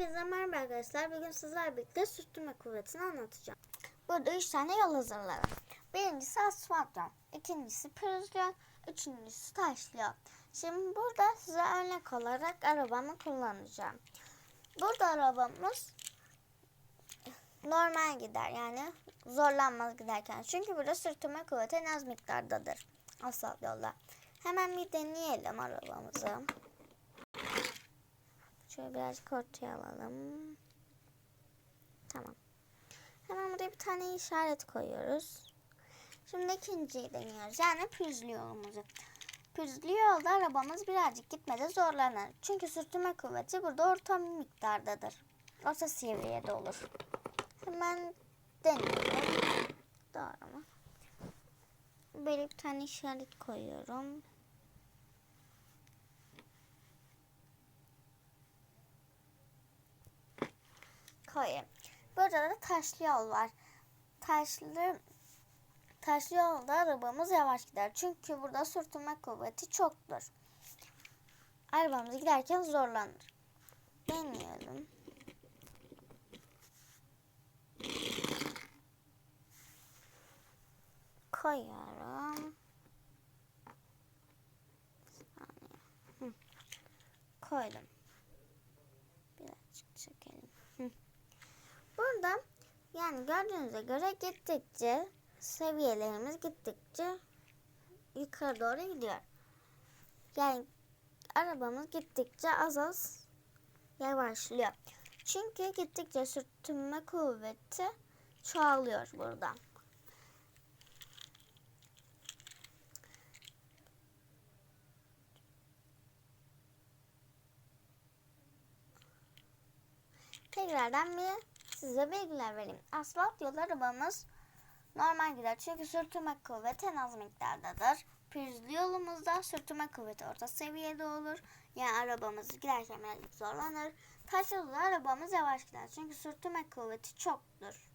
Herkese merhaba arkadaşlar. Bugün sizlerle birlikte sürtünme kuvvetini anlatacağım. Burada üç tane yol hazırladım. Birincisi asfalt yol, ikincisi pürüzlü yol, üçüncüsü taşlı yol. Şimdi burada size örnek olarak arabamı kullanacağım. Burada arabamız normal gider yani zorlanmaz giderken. Çünkü burada sürtünme kuvveti en az miktardadır asfalt yolda. Hemen bir deneyelim arabamızı. Şöyle birazcık ortaya alalım. Tamam. Hemen buraya bir tane işaret koyuyoruz. Şimdi ikinciyi deniyoruz. Yani pürüzlü yolumuzu. Pürüzlü yolda arabamız birazcık gitmede zorlanır. Çünkü sürtünme kuvveti burada orta miktardadır. Orta seviyede olur. Hemen deniyorum. Doğru mu? Böyle bir tane işaret koyuyorum. Koyayım. Burada da taşlı yol var. Taşlı taşlı yolda arabamız yavaş gider. Çünkü burada sürtünme kuvveti çoktur. Arabamız giderken zorlanır. Deneyelim. Koyuyorum. Koydum. Birazcık çekelim. Hı. Burada yani gördüğünüze göre gittikçe seviyelerimiz gittikçe yukarı doğru gidiyor. Yani arabamız gittikçe az az yavaşlıyor. Çünkü gittikçe sürtünme kuvveti çoğalıyor burada. Tekrardan bir size bilgiler vereyim. Asfalt yol arabamız normal gider. Çünkü sürtünme kuvveti en az miktardadır. Pürüzlü yolumuzda sürtünme kuvveti orta seviyede olur. Yani arabamız giderken zorlanır. Taş yolda arabamız yavaş gider. Çünkü sürtünme kuvveti çoktur.